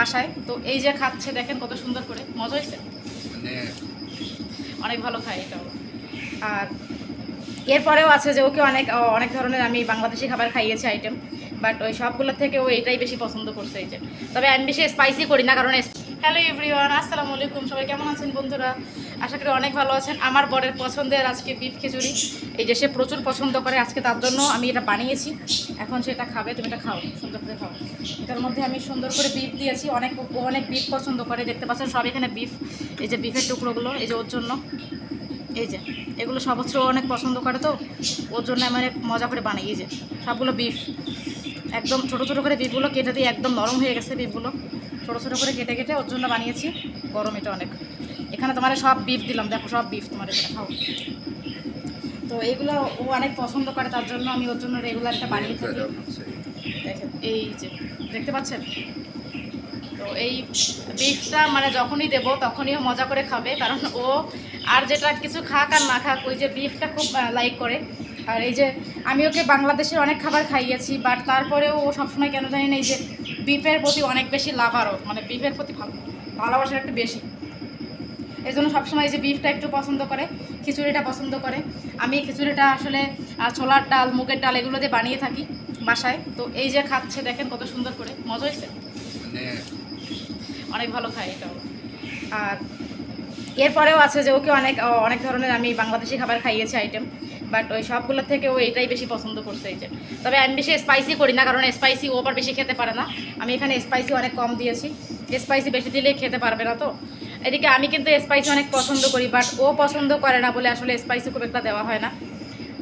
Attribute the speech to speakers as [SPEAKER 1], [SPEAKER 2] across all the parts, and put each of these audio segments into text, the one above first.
[SPEAKER 1] বাসায়। তো এই যে খাচ্ছে দেখেন কত সুন্দর করে। মজা হয়েছে?
[SPEAKER 2] মানে
[SPEAKER 1] অনেক ভালো খায় এটাও। আর এরপরেও আছে যে ওকে অনেক অনেক ধরনের আমি বাংলাদেশি খাবার খাইয়েছি আইটেম বাট ওই সবগুলোর থেকে ও এটাই বেশি পছন্দ করছে এই যে। তবে আমি বেশি স্পাইসি করি না কারণ হ্যালো এভরিওয়ান আসসালামু আলাইকুম। সবাই কেমন আছেন বন্ধুরা? আশা করি অনেক ভালো আছেন। আমার বরের পছন্দের আজকে বিফ খিচুড়ি। এই যে সে প্রচুর পছন্দ করে আজকে, তার জন্য আমি এটা বানিয়েছি। এখন সেটা খাবে, তুমি এটা খাও, সুন্দর করে খাও। এটার মধ্যে আমি সুন্দর করে বিফ দিয়েছি। অনেক অনেক বিফ পছন্দ করে, দেখতে পাচ্ছেন সব এখানে বিফ এই যে বিফের টুকরোগুলো, এই যে ওর জন্য। এই যে, এগুলো সব অনেক পছন্দ করে তো, ওর জন্য আমি অনেক মজা করে বানাই। এই যে, সবগুলো বিফ একদম ছোটো ছোটো করে বিফগুলো কেটে দিয়ে একদম নরম হয়ে গেছে বিফগুলো ছোটো ছোটো করে কেটে কেটে ওর জন্য বানিয়েছি। গরম এটা অনেক। এখানে তোমার সব বিফ দিলাম। দেখো সব বিফ তোমার খাও। তো এইগুলো ও অনেক পছন্দ করে তার জন্য আমি ওর জন্য রেগুলার এটা বানিয়ে থাকি দেখেন এই যে দেখতে পাচ্ছেন? তো এই বিফটা মানে যখনই দেবো তখনই ও মজা করে খাবে কারণ ও আর যেটা কিছু খাক আর না খাক ওই যে বিফটা খুব লাইক করে। আর এই যে আমি ওকে বাংলাদেশের অনেক খাবার খাইয়েছি বাট তারপরেও ও সবসময় কেন জানি না এই যে বিফের প্রতি অনেক বেশি লাভারও মানে বিফের প্রতি ভালো- ভালোবাসার একটু বেশি। এই জন্য সবসময় যে বিফটা একটু পছন্দ করে খিচুড়িটা পছন্দ করে। আমি খিচুড়িটা আসলে ছোলার ডাল মুগের ডাল এগুলো দিয়ে বানিয়ে থাকি বাসায়। তো এই যে খাচ্ছে দেখেন কত সুন্দর করে। মজা হয়েছে?
[SPEAKER 2] মানে
[SPEAKER 1] অনেক ভালো খায় এটাও। আর এরপরেও আছে যে ওকে অনেক অনেক ধরনের আমি বাংলাদেশি খাবার খাইয়েছি আইটেম বাট ওই সবগুলোর থেকে ও এটাই বেশি পছন্দ করছে এই যে। তবে আমি বেশি স্পাইসি করি না কারণ স্পাইসি ও আবার বেশি খেতে পারে না। আমি এখানে স্পাইসি অনেক কম দিয়েছি। স্পাইসি বেশি দিলে খেতে পারবে না তো? এদিকে আমি কিন্তু স্পাইসি অনেক পছন্দ করি বাট ও পছন্দ করে না বলে আসলে স্পাইসি খুব একটা দেওয়া হয় না।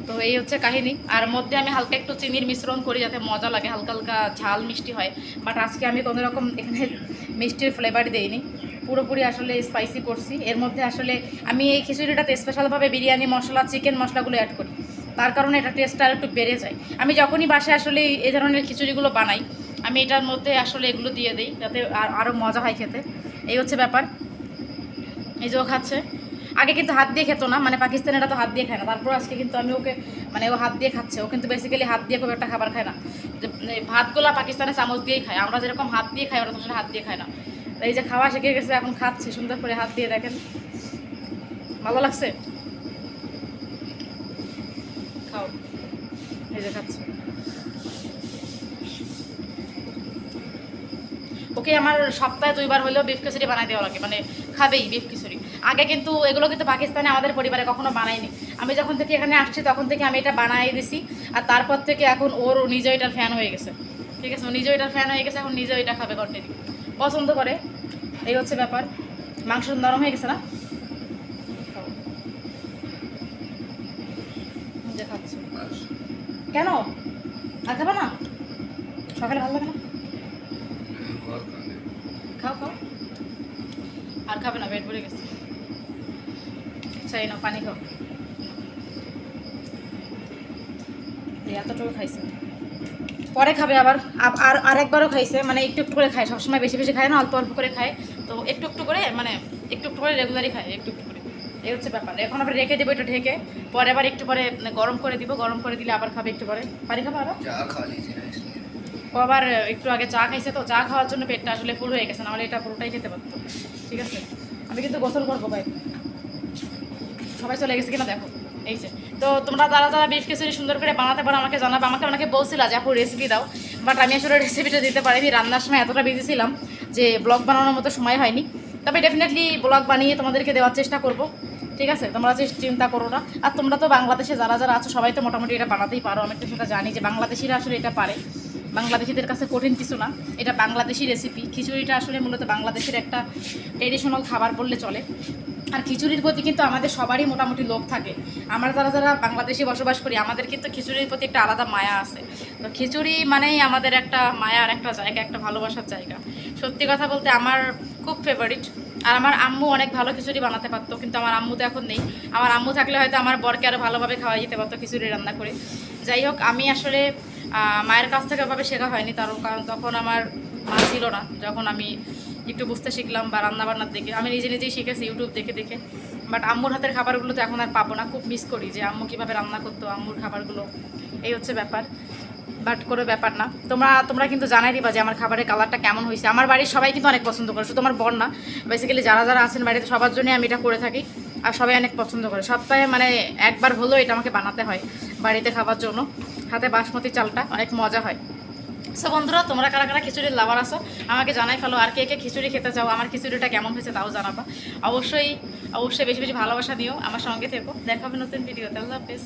[SPEAKER 1] তো এই হচ্ছে কাহিনী। আর মধ্যে আমি হালকা একটু চিনির মিশ্রণ করি যাতে মজা লাগে, হালকা হালকা ঝাল মিষ্টি হয়। বাট আজকে আমি কোনো রকম এখানে মিষ্টির ফ্লেভার দিইনি। পুরোপুরি আসলে স্পাইসি করছি। এর মধ্যে আসলে আমি এই খিচুড়িটাতে স্পেশালভাবে বিরিয়ানি, মশলা চিকেন মশলাগুলো অ্যাড করি। তার কারণে এটা টেস্টটা একটু বেড়ে যায়। আমি যখনই বাসায় আসলে এই ধরনের খিচুড়িগুলো বানাই, আমি এটার মধ্যে আসলে এগুলো দিয়ে দিই, যাতে আর আরও মজা হয় খেতে। এই হচ্ছে ব্যাপার। এই যে ও খাচ্ছে। আগে কিন্তু হাত দিয়ে খেত না মানে পাকিস্তানিরা তো হাত দিয়ে খায় না। তারপর আজকে কিন্তু আমি ওকে মানে ও হাত দিয়ে খাচ্ছে। ও কিন্তু বেসিক্যালি হাত দিয়ে খুব একটা খাবার খায় না। যে মানে ভাতগুলা পাকিস্তানে চামচ দিয়েই খায়। আমরা যেরকম হাত দিয়ে খাই, ওরা তো হাত দিয়ে খায় না। এই যে খাওয়া শিখে গেছে, এখন খাচ্ছে, সুন্দর করে হাত দিয়ে দেখেন। ভালো লাগছে? খাও। এই যে খাচ্ছে। ওকে আমার সপ্তাহে দুইবার হলেও বিফ খিচুড়ি বানাই দেওয়া লাগে। মানে খাবেই বিফ খিচুড়ি। আগে কিন্তু এগুলো কিন্তু পাকিস্তানে আমাদের পরিবারে কখনো বানাইনি আমি যখন থেকে এখানে আসছি তখন থেকে আমি এটা বানাই দিছি। আর তারপর থেকে এখন ওর নিজে এটার ফ্যান হয়ে গেছে। ঠিক আছে? ও নিজে এটার ফ্যান হয়ে গেছে এখন নিজেও এটা খাবে কন্টিনিউ পছন্দ করে? এই হচ্ছে ব্যাপার। মাংস নরম হয়ে গেছে না? খাচ্ছে। কেন? আর খাবে না? সকালে ভালো লাগে না? খাও খাও। আর খাবে না পেট ভরে গেছে। চাই না পানি খাও। এতটুকু খাইছে। পরে খাবে আবার আর আরেকবারও খাইছে মানে একটু একটু করে খায় সবসময় বেশি বেশি খায় না অল্প অল্প করে খায়। তো একটু একটু করে মানে একটু একটু করে রেগুলারই খায় একটু একটু করে। এই হচ্ছে ব্যাপার। এখন আবার রেখে দেবো এটা ঢেকে। পরে আবার একটু পরে মানে গরম করে দিব গরম করে দিলে আবার খাবে একটু পরে। পানি খাবে আবার? ও আবার একটু আগে চা খাইছে তো চা খাওয়ার জন্য পেটটা আসলে ফুল হয়ে গেছে না হলে এটা পুরোটাই খেতে পারতো। ঠিক আছে? আমি কিন্তু গোসল করব, ভাই। সবাই চলে গেছে কিনা দেখো। এই যে, তো তোমরা যারা যারা বেশ খিচুড়ি সুন্দর করে বানাতে পারো, আমাকে জানাবে। আমাকে অনেকে বলছিলা যে, আপু রেসিপি দাও। বাট আমি আসলে রেসিপিটা দিতে পারিনি। রান্নার সময় এতটা বিজি ছিলাম যে ব্লগ বানানোর মতো সময় হয়নি। তবে ডেফিনেটলি ব্লগ বানিয়ে তোমাদেরকে দেওয়ার চেষ্টা করব। ঠিক আছে? তোমরা চিন্তা করো না। আর তোমরা তো বাংলাদেশে যারা যারা আছো, সবাই তো মোটামুটি এটা বানাতেই পারো। আমি তো সেটা জানি যে, বাংলাদেশিরা আসলে এটা পারে। বাংলাদেশিদের কাছে কঠিন কিছু না। এটা বাংলাদেশি রেসিপি খিচুড়িটা আসলে মূলত বাংলাদেশের একটা ট্রেডিশনাল খাবার বললে চলে। আর খিচুড়ির প্রতি কিন্তু আমাদের সবারই মোটামুটি লোভ থাকে। আমরা যারা যারা বাংলাদেশে বসবাস করি, আমাদের কিন্তু খিচুড়ির প্রতি একটা আলাদা মায়া আছে। তো খিচুড়ি মানেই আমাদের একটা মায়ার একটা জায়গা, একটা ভালোবাসার জায়গা। সত্যি কথা বলতে আমার খুব ফেভারিট আর আমার আম্মু অনেক ভালো খিচুড়ি বানাতে পারতো, কিন্তু আমার আম্মু তো এখন নেই। আমার আম্মু থাকলে হয়তো আমার বরকে আরও ভালোভাবে খাওয়া যেতে পারতো খিচুড়ি রান্না করে। যাই হোক, আমি আসলে মায়ের কাছ থেকে ওভাবে শেখা হয়নি তার কারণ তখন আমার মা ছিল না, যখন আমি একটু বুঝতে শিখলাম বা রান্না বান্নার দেখে আমি নিজে নিজেই শিখেছি ইউটিউব দেখে দেখে। বাট আম্মুর হাতের খাবারগুলো তো এখন আর পাবো না, খুব মিস করি যে আম্মু কীভাবে রান্না করতো, আম্মুর খাবারগুলো, এই হচ্ছে ব্যাপার। বাট কোনো ব্যাপার না। তোমরা তোমরা কিন্তু জানাই দিবা যে আমার খাবারের কালারটা কেমন হয়েছে। আমার বাড়ির সবাই কিন্তু অনেক পছন্দ করে, শুধু আমার বর না। বেসিক্যালি যারা যারা আছেন বাড়িতে, সবার জন্যই আমি এটা করে থাকি। আর সবাই অনেক পছন্দ করে। সপ্তাহে মানে একবার হলেও এটা আমাকে বানাতে হয় বাড়িতে খাবার জন্য। হাতে বাসমতি চালটা, অনেক মজা হয়। সো বন্ধুরা, তোমরা কারা কারা খিচুড়ির লাভার আসো আমাকে জানাই ফেলো, আর কে কে খিচুড়ি খেতে চাও, আমার খিচুড়িটা কেমন হয়েছে তাও জানাবা। অবশ্যই অবশ্যই বেশি বেশি ভালোবাসা দিও, আমার সঙ্গে থেকো দেখাবে নতুন ভিডিও আল্লাহ হাফেজ।